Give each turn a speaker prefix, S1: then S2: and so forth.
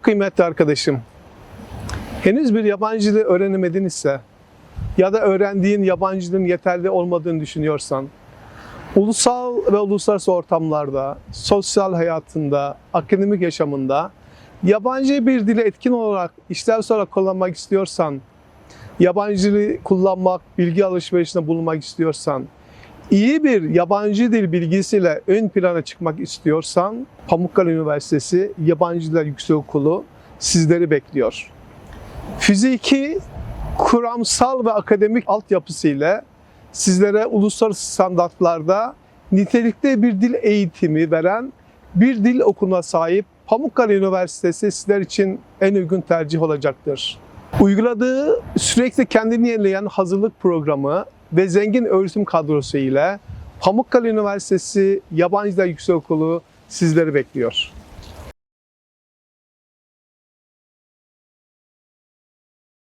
S1: Kıymetli arkadaşım, henüz bir yabancı dil öğrenemedinizse ya da öğrendiğin yabancı dilin yeterli olmadığını düşünüyorsan, ulusal ve uluslararası ortamlarda, sosyal hayatında, akademik yaşamında yabancı bir dili etkin olarak işlevsel olarak kullanmak istiyorsan, yabancı dili kullanmak, bilgi alışverişinde bulunmak istiyorsan, iyi bir yabancı dil bilgisiyle ön plana çıkmak istiyorsan Pamukkale Üniversitesi Yabancı Diller Yüksekokulu sizleri bekliyor. Fiziki, kuramsal ve akademik altyapısıyla sizlere uluslararası standartlarda nitelikli bir dil eğitimi veren bir dil okuluna sahip Pamukkale Üniversitesi sizler için en uygun tercih olacaktır. Uyguladığı sürekli kendini yenileyen hazırlık programı ve zengin öğretim kadrosu ile Pamukkale Üniversitesi Yabancı Dil Yüksekokulu sizleri bekliyor.